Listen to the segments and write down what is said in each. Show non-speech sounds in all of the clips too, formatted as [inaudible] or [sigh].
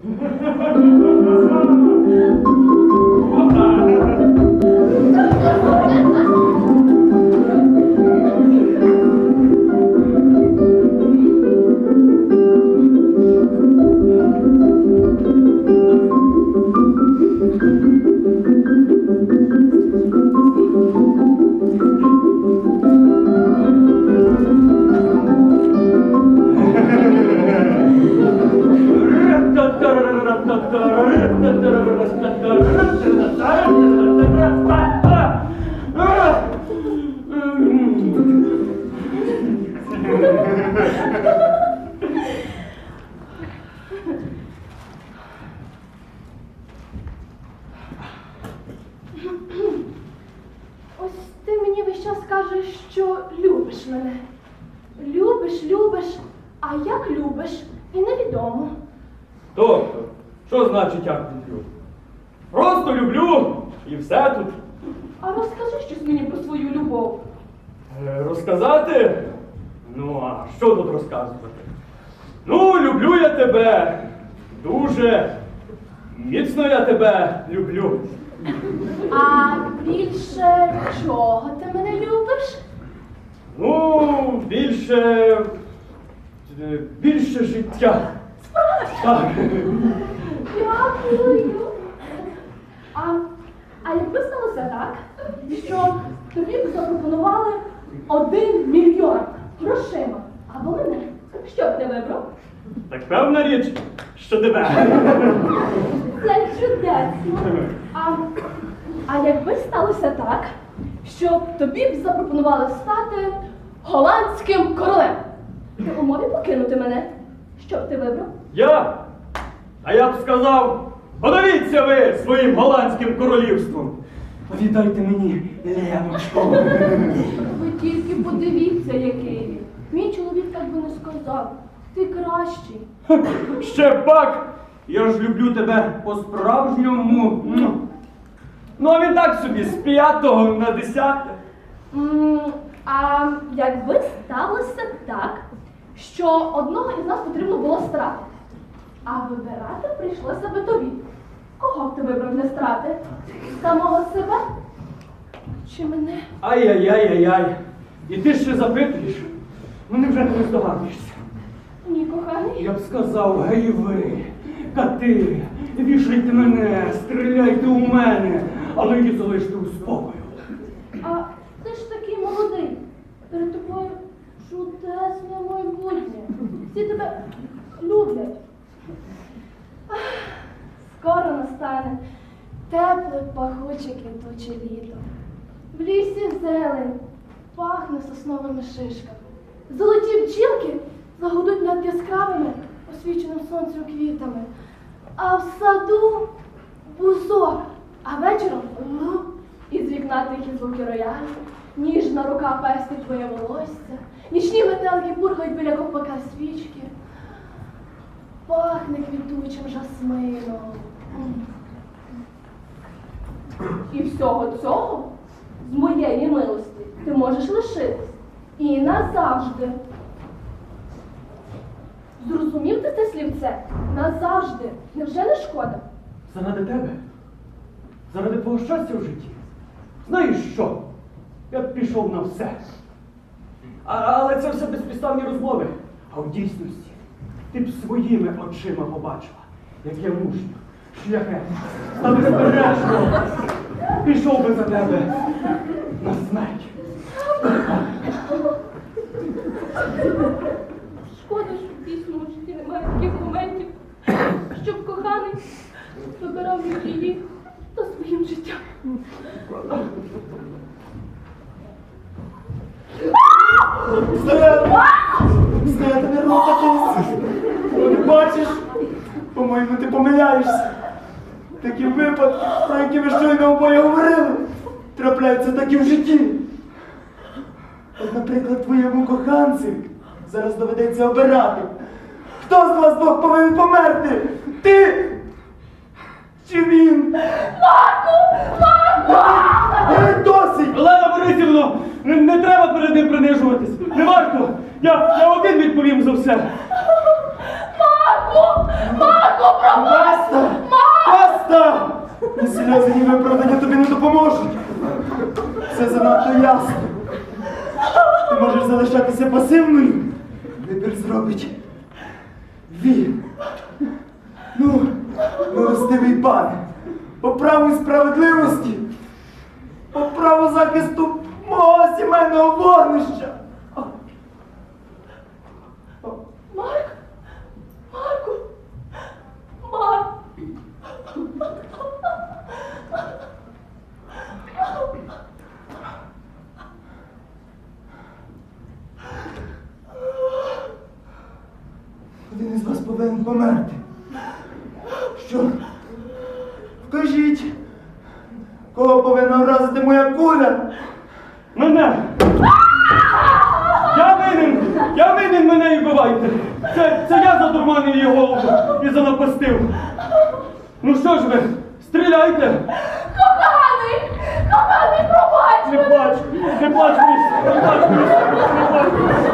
Ось люблю і все тут. А розкажи щось мені про свою любов. Е, Розказати? Ну, а що тут розказувати? Ну, люблю я тебе. Дуже міцно я тебе люблю. А більше чого ти мене любиш? Ну, більше. е, більше життя. Так. Дякую. А, а якби сталося так, що тобі б запропонували один мільйон грошима, або мене, що б ти вибрав? Так певна річ, що тебе. Це чудесно. А, а якби сталося так, що тобі б запропонували стати голландським королем, ти умові покинути мене, що б ти вибрав? Я? А я б сказав, подивіться ви своїм голландським королівством. Віддайте мені лемочку. Ви тільки подивіться, який він. Мій чоловік так би не сказав. Ти кращий. Ще пак, я ж люблю тебе по-справжньому. Ну, а він так собі з п'ятого на десяте. М, А якби сталося так, що одного із нас потрібно було стратити, а вибирати прийшлося би тобі. Кого б ти вибрав не страти? Самого себе? Чи мене? Ай-яй-яй-яй-яй. І ти ще запитуєш? Мене вже не здогадуєшся. Ні, коханий. Я б сказав, гей ви, кати, вішайте мене, стріляйте у мене, але її залиште сосновими шишками. Золоті бджілки загудуть над яскравими, освіченим сонцем квітами. А в саду бузок, а вечором лу, із вікна тихі звуки роялю, ніжна рука пестить твоє волосся, нічні метелики пурхають біля ковпака свічки. Пахне квітучим жасмином. І всього цього з моєї милості ти можеш лишитись. І назавжди. Зрозумів ти це слівце? Назавжди. Невже не шкода? Заради тебе? Заради твого щастя в житті? Знаєш що? Я б пішов на все. А, але це все безпідставні розмови. А в дійсності ти б своїми очима побачила, як я мужньо, шляхетно, та безперечно пішов би за тебе на смерть. Шкода, що в дійсному житті немає таких моментів, щоб коханий вибирав між її та своїм життям. Встает, не рухатись! Бачиш? По-моєму, ти помиляєшся. Такі випадки, про які ви щойно обоє говорили, трапляються так і в житті. От, наприклад, твоєму коханцю зараз доведеться обирати. Хто з вас двох повинен померти? Ти? Чи він? Марку! Е, Досить! Олена Борисівна, не, не треба перед ним принижуватись. Не варто. Я, я один відповім за все. Баста! Баста! Ні сльози, ні виправдання тобі не допоможуть. Все занадто ясно. Ти можеш залишатися пасивною. Вибір зробить милостивий пане, по праву і справедливості, по праву захисту мого сімейного вогнища. Марк? Марку? Марк? Один із вас повинен померти. Що? Вкажіть, кого повинна вразити моя куля? Мене! Я винен! Я винен, мене і вбивайте! Це, це я задурманив її голову і занапастив. Ну що ж ви, стріляйте! Коханий! Коханий, пробач! Не плач, не плач, Міш, не плач, Міш, не плач.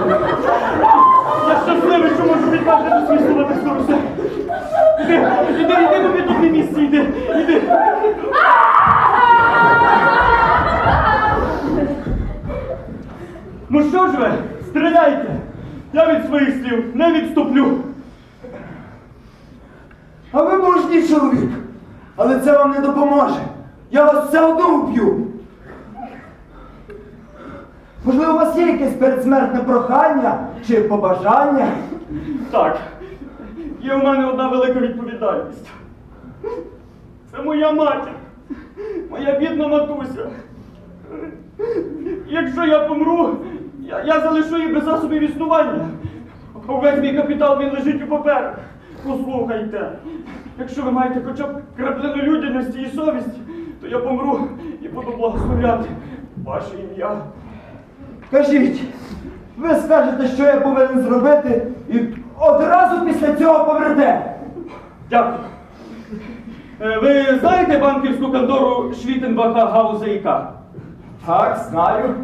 Щасливий, що можу відважити досвідчувати скоро все. Іди, іди, іди, бо тут місце, іди, іди. Ну що ж ви, стріляйте! Я від своїх слів не відступлю. А ви мужній чоловік. Але це вам не допоможе. Я вас все одно вб'ю. Можливо, у вас є якесь передсмертне прохання чи побажання? Так, є в мене одна велика відповідальність. Це моя матір, моя бідна матуся. Якщо я помру, я, я залишу її без засобів існування. Увесь мій капітал він лежить у паперах. Послухайте, якщо ви маєте хоча б краплину людяності і совісті, то я помру і буду благословляти ваше ім'я. Кажіть, ви скажете, що я повинен зробити, і одразу після цього помрете. Дякую. Е, Ви знаєте банківську контору Швітенбаха Гауза і К? Так, знаю.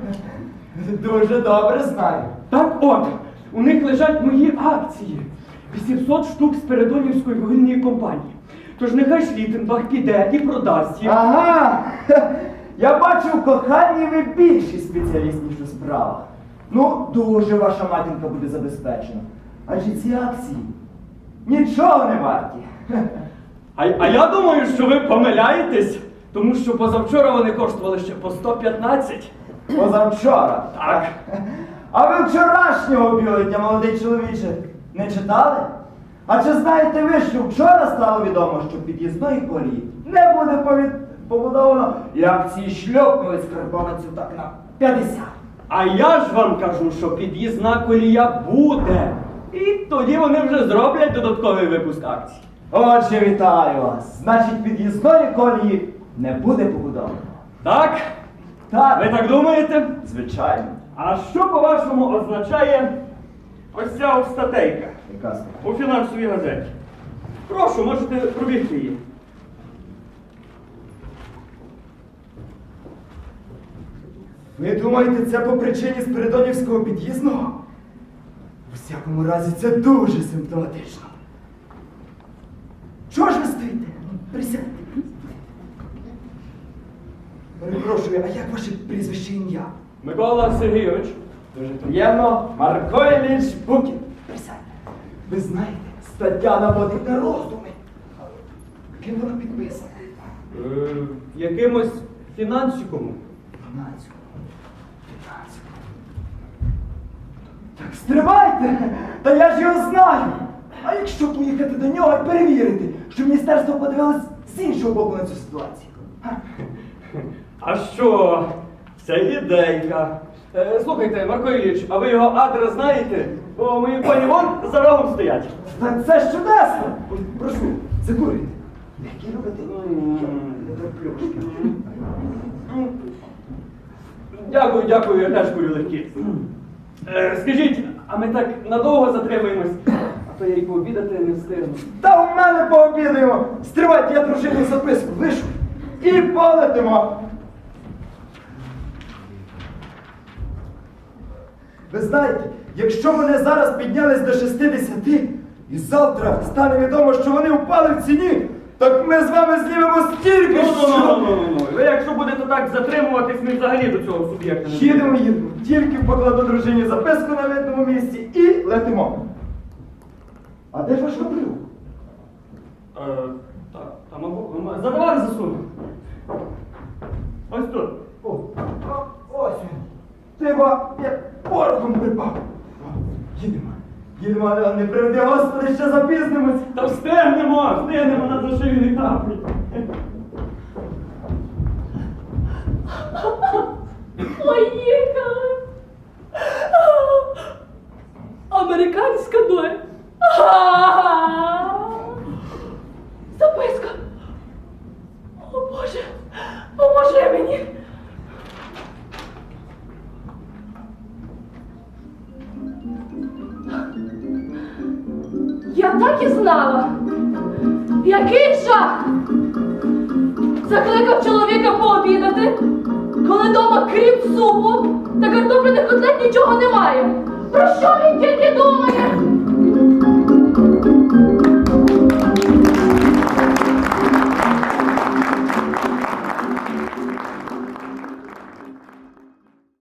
Дуже добре знаю. Так от, у них лежать мої акції. 800 штук з Передонівської вугільної компанії. Тож нехай Шлітенбах піде і продасть їх. Ага. [laughs] Я бачу, в коханні ви більший спеціаліст, ніж у справах. Ну, дуже ваша матінка буде забезпечена. Адже ці акції нічого не варті. А, а я думаю, що ви помиляєтесь, тому що позавчора вони коштували ще по 115. Позавчора. Так. А ви вчорашнього бюлетня, молодий чоловіче, не читали? А чи знаєте ви, що вчора стало відомо, що під'їзної колії не буде повід... побудовано, і акції шльопнули з карбованцю так на 50. А я ж вам кажу, що під'їзна колія буде. І тоді вони вже зроблять додатковий випуск акцій. Отже, вітаю вас. Значить, під'їзної колії не буде побудовано. Так? Так, Ви так думаєте? звичайно. А що, по-вашому, означає ось ця статейка Яка справа? у фінансовій газеті? Прошу, можете пробігти її. Ви думаєте, це по причині Спиридонівського під'їзного? У всякому разі, це дуже симптоматично. Чого ж ви стоїте? Присядьте. Перепрошую, а як ваше прізвище ім'я? Микола Сергійович. Дуже приємно, Марко Ілліч Букін. Присядьте. Ви знаєте, стаття наводить на роздуми. Ким вона підписана? Е, якимось фінансиком. Фінансово. Фінансово. Так стривайте! Та я ж його знаю! А якщо поїхати до нього і перевірити, що міністерство подивилось з іншого боку на цю ситуацію? А що? Це ідейка. Е, слухайте, Марко Ілліч, а ви його адрес знаєте? Бо мої пані вон за рогом стоять. Та це ж чудесно! Ой, Прошу, закурюйте. Які робите? Плюшки. Дякую, дякую, я теж курю легкі. Е, скажіть, а ми так надовго затримаємось, а то я й пообідати не встигну. Та у мене пообідаємо! Стривайте, я дружину записку лишу. І полетимо. Ви знаєте, якщо вони зараз піднялись до 60 і завтра стане відомо, що вони впали в ціні, так ми з вами знімемо стільки, Ну, ну, ну, що... ну, ну, ну. Ви якщо будете так затримуватись, ми взагалі до цього суб'єкта не Їдемо, їдемо. Тільки покладу дружині записку на видному місці і летимо. А де ж ваш капелюх? Е, так, там або... Задавай засуну. Ось тут. О, а, ось він. Ти ба, як порохом припав. Їдемо. Їдемо, але не приведи, Господи, ще запізнимось. Та встигнемо, встигнемо на зашивіний каплі. Поїхали. Американська доля. Записка. О Боже, поможи мені. І знала. Який жах! Закликав чоловіка пообідати, коли дома крім супу та картопляних котлет нічого немає. Про що він тільки думає?